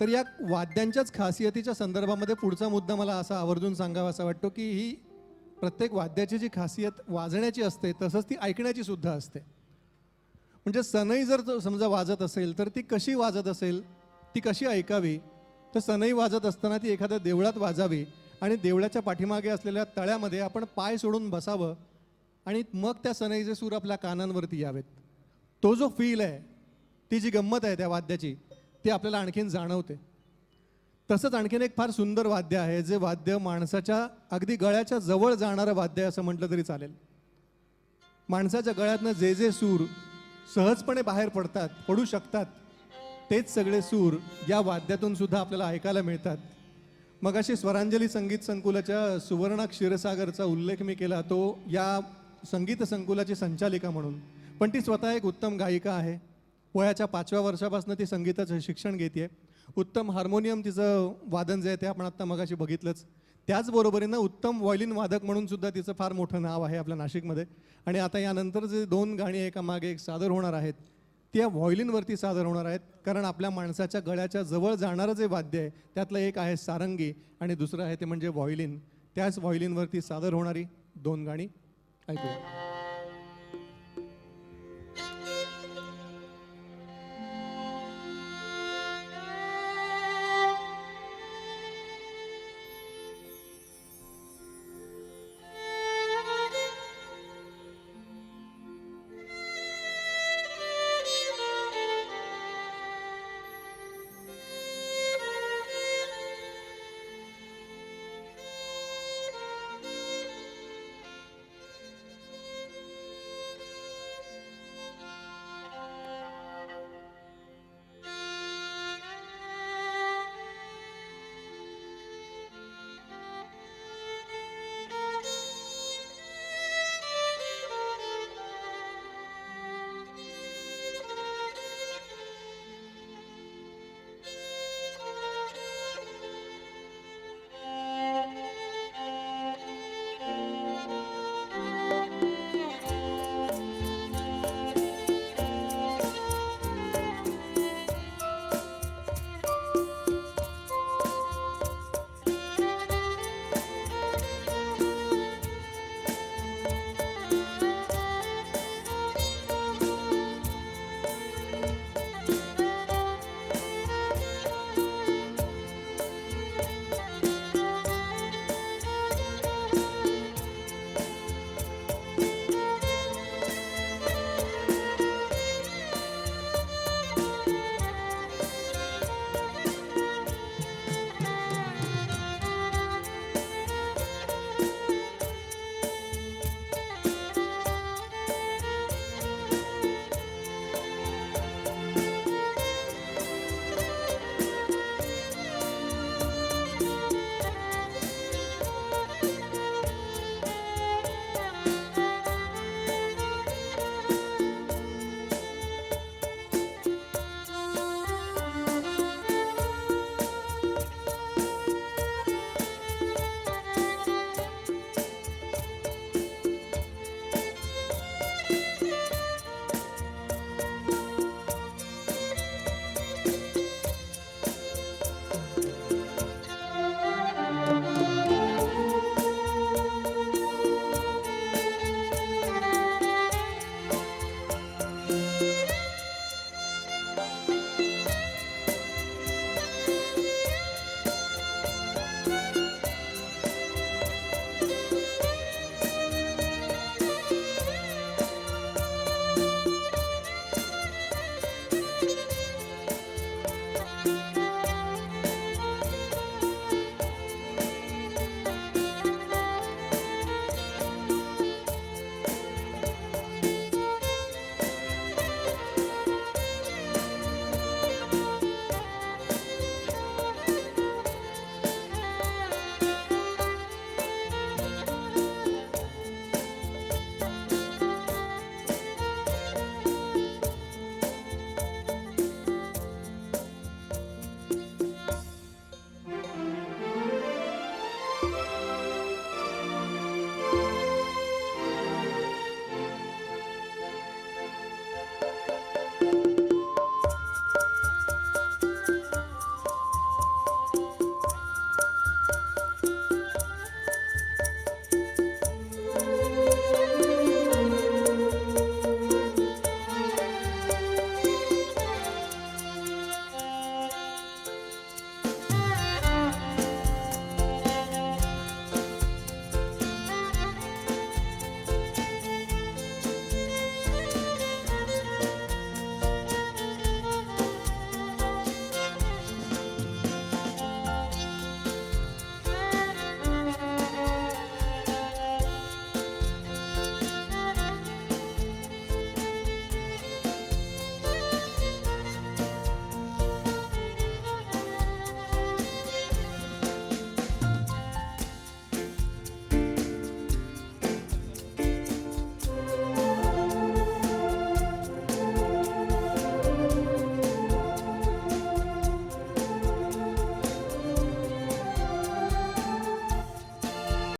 तर या वाद्यांच्याच खासियतीच्या संदर्भामध्ये पुढचा मुद्दा मला असा आवर्जून सांगावा असा वाटतो की ही प्रत्येक वाद्याची जी खासियत वाजण्याची असते तसंच ती ऐकण्याची सुद्धा असते. म्हणजे सनई जर समजा वाजत असेल तर ती कशी वाजत असेल ती कशी ऐकावी? तर सनई वाजत असताना ती एखाद्या देवळात वाजावी आणि देवळाच्या पाठीमागे असलेल्या तळ्यामध्ये आपण पाय सोडून बसावं आणि मग त्या सनईचे सूर आपल्या कानांवरती यावेत. तो जो फील आहे ती जी गंमत आहे त्या वाद्याची ते आपल्याला आणखीन जाणवते. तसंच आणखीन एक फार सुंदर वाद्य आहे जे वाद्य माणसाच्या अगदी गळ्याच्या जवळ जाणारं वाद्य आहे असं म्हटलं तरी चालेल. माणसाच्या गळ्यातनं जे जे सूर सहजपणे बाहेर पडतात पडू शकतात तेच सगळे सूर या वाद्यातून सुद्धा आपल्याला ऐकायला मिळतात. मग अशी स्वरांजली संगीत संकुलाच्या सुवर्ण क्षीरसागरचा उल्लेख मी केला तो या संगीत संकुलाची संचालिका म्हणून. पण ती स्वतः एक उत्तम गायिका आहे. वयाच्या पाचव्या वर्षापासून ती संगीताचं शिक्षण घेते उत्तम हार्मोनियम तिचं वादन जे आहे ते आपण आत्ता मगाशी बघितलंच. त्याचबरोबरीनं उत्तम व्हायलिन वादक म्हणून सुद्धा तिचं फार मोठं नाव आहे आपल्या नाशिकमध्ये. आणि आता यानंतर जे दोन गाणी एका मागे एक सादर होणार आहेत त्या व्हॉयलिनवरती सादर होणार आहेत. कारण आपल्या माणसाच्या गळ्याच्या जवळ जाणारं जे वाद्य आहे त्यातलं एक आहे सारंगी आणि दुसरं आहे ते म्हणजे व्हॉयलिन. त्याच व्हॉयलिनवरती सादर होणारी दोन गाणी. ऐकूया.